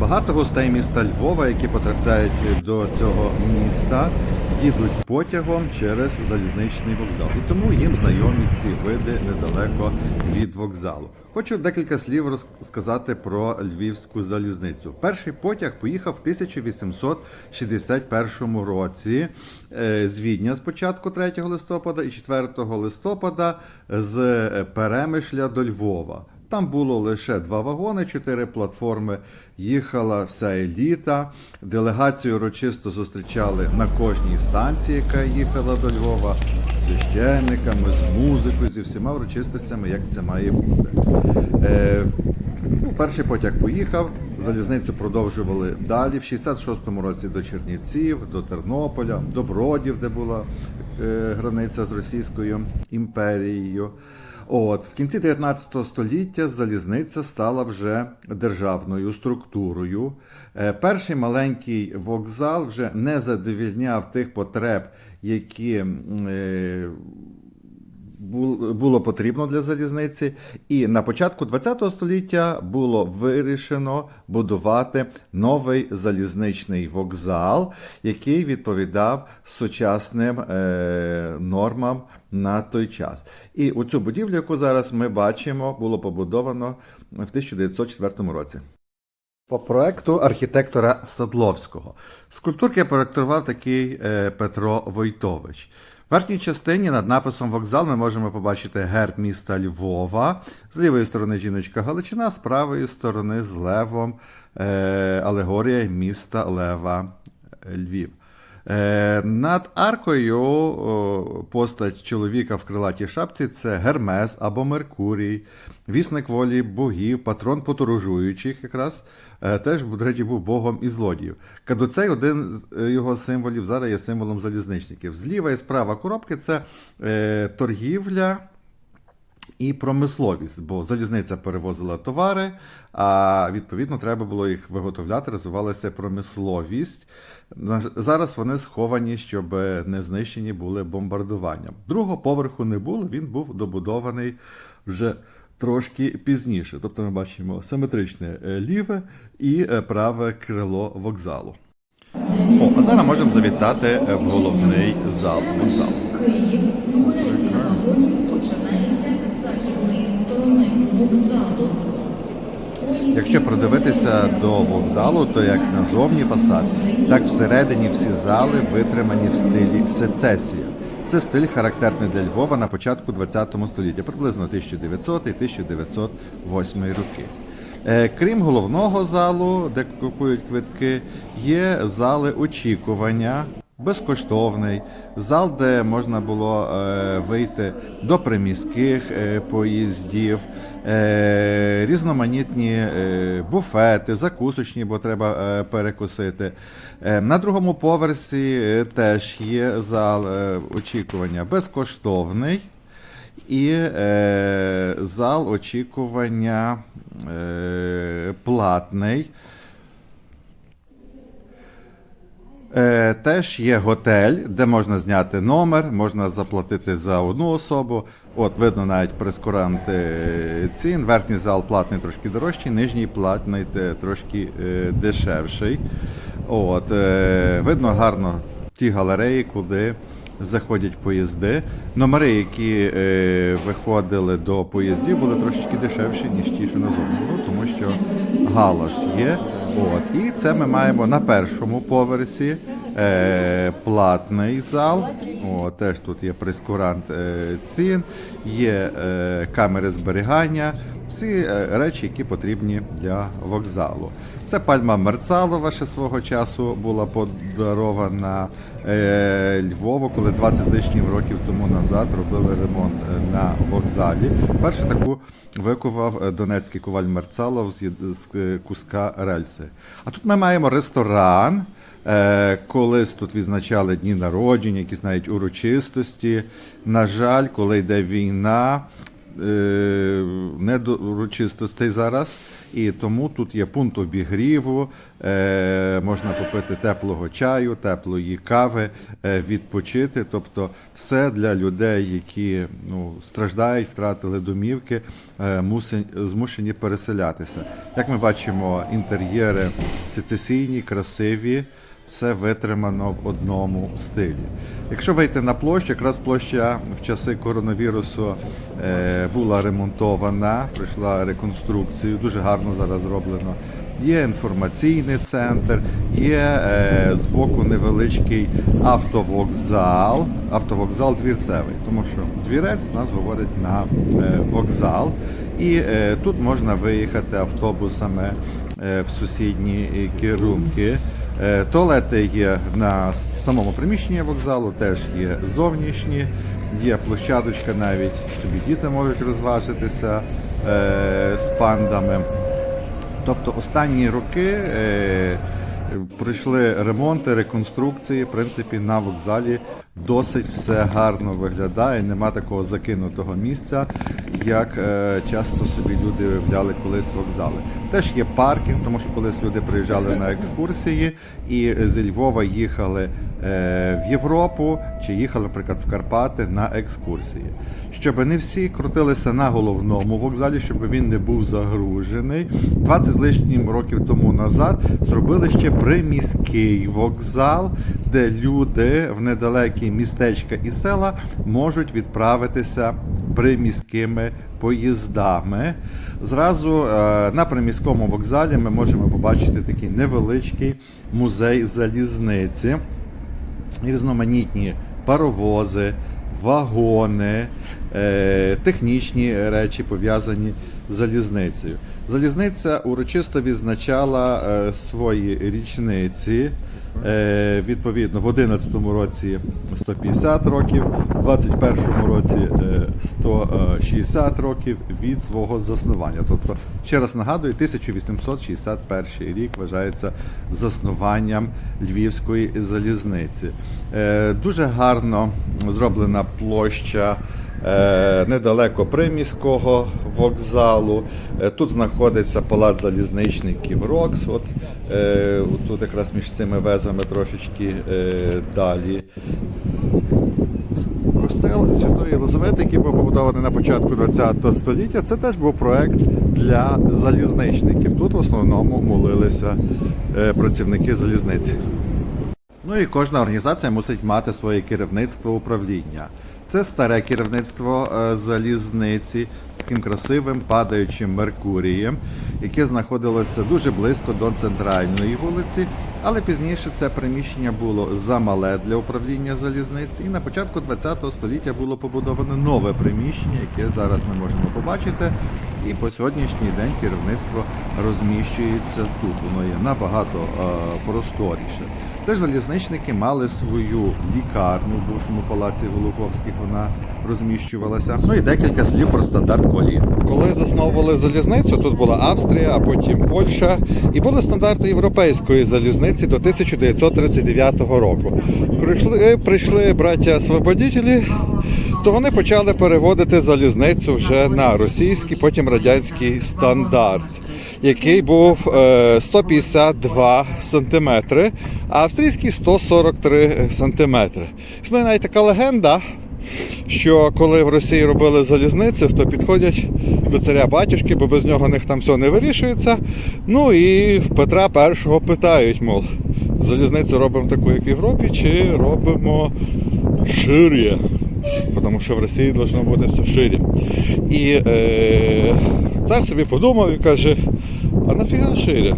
Багато гостей міста Львова, які потрапляють до цього міста, їдуть потягом через залізничний вокзал. І тому їм знайомі ці види недалеко від вокзалу. Хочу декілька слів розказати про львівську залізницю. Перший потяг поїхав в 1861 році е, з Відня спочатку 3 листопада і 4 листопада з е, Перемишля до Львова. Там було лише два вагони, чотири платформи. Їхала вся еліта. Делегацію урочисто зустрічали на кожній станції, яка їхала до Львова, з священниками, з музикою, зі всіма урочистостями, як це має бути. Е, ну, перший потяг поїхав, залізницю продовжували далі. В 66-му році до Чернівців, до Тернополя, до Бродів, де була е, границя з Російською імперією. От в кінці 19 століття залізниця стала вже державною структурою. Е, Перший маленький вокзал вже не задовільняв тих потреб, які е, було потрібно для залізниці, і на початку ХХ століття було вирішено будувати новий залізничний вокзал, який відповідав сучасним е, нормам на той час. І оцю будівлю, яку зараз ми бачимо, було побудовано в 1904 році. По проекту архітектора Садловського. Скульптурки проектував такий е, Петро Войтович. В верхній частині над написом вокзал ми можемо побачити герб міста Львова. З лівої сторони жіночка Галичина, з правої сторони з левом е, алегорія міста Лева Львів. Е, над аркою постать чоловіка в крилатій шапці це Гермес або Меркурій, вісник волі богів, патрон подорожуючих, якраз е, теж, до речі, був богом і злодіїв. Кадуцей один з е, його символів зараз є символом залізничників. Зліва і справа коробки це торгівля і промисловість, бо залізниця перевозила товари, а відповідно треба було їх виготовляти, розвивалася промисловість. Зараз вони сховані, щоб не знищені були бомбардуванням. Другого поверху не було, він був добудований вже трошки пізніше. Тобто ми бачимо симетричне е, ліве і е, праве крило вокзалу. О, а зараз можемо завітати в головний зал вокзалу. Якщо придивитися до вокзалу, то як назовні фасад, так всередині всі зали витримані в стилі сецесія. Це стиль характерний для Львова на початку ХХ століття, приблизно 1900 і 1908 роки. Е, Крім головного залу, де купують квитки, є зали очікування, безкоштовний, зал, де можна було е, вийти до приміських е, поїздів, е, різноманітні е, буфети, закусочні, бо треба перекусити. На другому поверсі теж є зал очікування безкоштовний. І е, зал очікування е, платний. Е, теж є готель, де можна зняти номер, можна заплатити за одну особу. От видно навіть прескуранти е, цін. Верхній зал платний трошки дорожчий, нижній платний трошки е, дешевший. От, е, видно гарно ті галереї, куди заходять поїзди. Номери, які е, виходили до поїздів, були трошечки дешевші, ніж ті, що назовні було, тому що галас є. От. І це ми маємо на першому поверсі е, платний зал. О, теж тут є прескурант е, цін, є е, камери зберігання, всі е, речі, які потрібні для вокзалу. Це пальма Мерцалова ще свого часу була подарована е, Львову, коли 20 з років тому назад робили ремонт е, на вокзалі. Перше таку викував донецький коваль Мерцалов з, куска рельси. А тут ми маємо ресторан. Колись тут відзначали дні народження, якісь навіть урочистості. На жаль, коли йде війна, е, не до урочистостей зараз, і тому тут є пункт обігріву, е, можна попити теплого чаю, теплої кави, е, відпочити. Тобто все для людей, які ну, страждають, втратили домівки, змушені переселятися. Як ми бачимо, інтер'єри сецесійні, красиві все витримано в одному стилі. Якщо вийти на площу, якраз площа в часи коронавірусу е, була ремонтована, пройшла реконструкцію, дуже гарно зараз зроблено. Є інформаційний центр, є е, збоку невеличкий автовокзал, автовокзал двірцевий, тому що двірець нас виводить на е, вокзал, і е, тут можна виїхати автобусами е, в сусідні е, керунки. Е, Туалети є на самому приміщенні вокзалу, теж є зовнішні, є площадочка, навіть собі діти можуть розважитися е, з пандами. Тобто останні роки е, пройшли ремонти, реконструкції. В принципі, на вокзалі досить все гарно виглядає. Нема такого закинутого місця, як е, часто собі люди уявляли колись вокзали. Теж є паркінг, тому що колись люди приїжджали на екскурсії і зі Львова їхали е, в Європу чи їхали, наприклад, в Карпати на екскурсії. Щоб не всі крутилися на головному вокзалі, щоб він не був загружений. 20 з лишнім років тому назад зробили ще приміський вокзал, де люди в недалекі містечка і села можуть відправитися приміськими поїздами. Зразу е, на приміському вокзалі ми можемо побачити такий невеличкий музей залізниці різноманітні паровози, вагони, технічні речі пов'язані з залізницею. Залізниця урочисто відзначала е, свої річниці. Е, відповідно, в 11-му році 150 років, в 21-му році е, 160 років від свого заснування. Тобто, ще раз нагадую, 1861 рік вважається заснуванням Львівської залізниці. Е, Дуже гарно зроблена площа е, недалеко приміського вокзалу. Е, Тут знаходиться палац залізничників Рокс. От, е, тут якраз між цими везами трошечки е, далі. Костел Святої Єлизавети, який був побудований на початку ХХ століття, це теж був проект для залізничників. Тут в основному молилися е, працівники залізниці. Ну і кожна організація мусить мати своє керівництво управління. Це старе керівництво е, залізниці з таким красивим падаючим Меркурієм, яке знаходилося дуже близько до центральної вулиці, але пізніше це приміщення було замале для управління залізниці. І на початку ХХ століття було побудоване нове приміщення, яке зараз ми можемо побачити. І по сьогоднішній день керівництво розміщується тут. Воно є набагато е, просторіше. Теж залізничники мали свою лікарню в бувшому палаці Голуховських. Вона розміщувалася. Ну і декілька слів про стандарт колії. Коли засновували залізницю, тут була Австрія, а потім Польща, і були стандарти європейської залізниці до 1939 року. Прийшли, прийшли браття Освободітелі, то вони почали переводити залізницю вже на російський, потім радянський стандарт, який був е, 152 сантиметри, а австрійський 143 сантиметри. Існує навіть така легенда, що коли в Росії робили залізницю, то підходять до царя батюшки, бо без нього них там все не вирішується. Ну і в Петра І питають, мов, залізницю робимо таку, як в Європі, чи робимо ширє? Тому що в Росії должно бути все ширі. І е, цар собі подумав і каже: а нафіга ширя?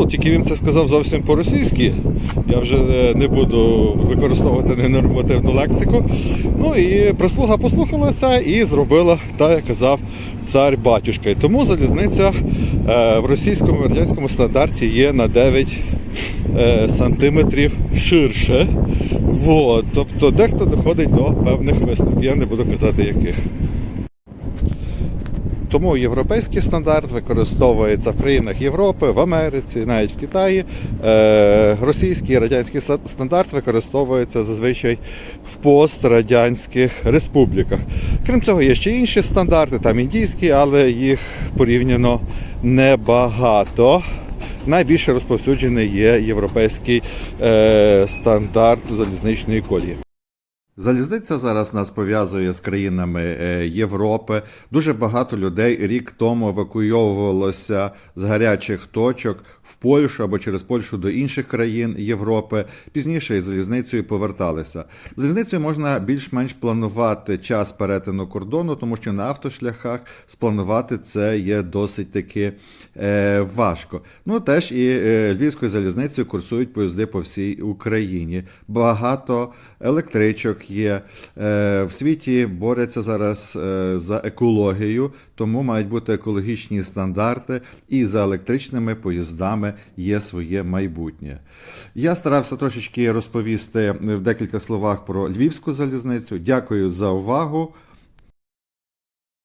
Ну, тільки він це сказав зовсім по-російськи. Я вже е, не буду використовувати ненормативну лексику. Ну і прислуга послухалася і зробила так, як казав цар батюшка. І тому залізниця е, в російському радянському стандарті є на 9 е, сантиметрів ширше. Вот. Тобто дехто доходить до певних висновків. Я не буду казати яких. Тому європейський стандарт використовується в країнах Європи, в Америці, навіть в Китаї. Е, Російський і радянський стандарт використовується зазвичай в пострадянських республіках. Крім цього, є ще інші стандарти, там індійські, але їх порівняно небагато. Найбільше розповсюджений є європейський е, стандарт залізничної колії. Залізниця зараз нас пов'язує з країнами е, Європи. Дуже багато людей рік тому евакуйовувалося з гарячих точок в Польщу або через Польщу до інших країн Європи. Пізніше із залізницею поверталися. Залізницею можна більш-менш планувати час перетину кордону, тому що на автошляхах спланувати це є досить таки е, важко. Ну теж і е, львівською залізницею курсують поїзди по всій Україні. Багато електричок є. Е, в світі борються зараз е, за екологію, тому мають бути екологічні стандарти, і за електричними поїздами є своє майбутнє. Я старався трошечки розповісти в декілька словах про львівську залізницю. Дякую за увагу.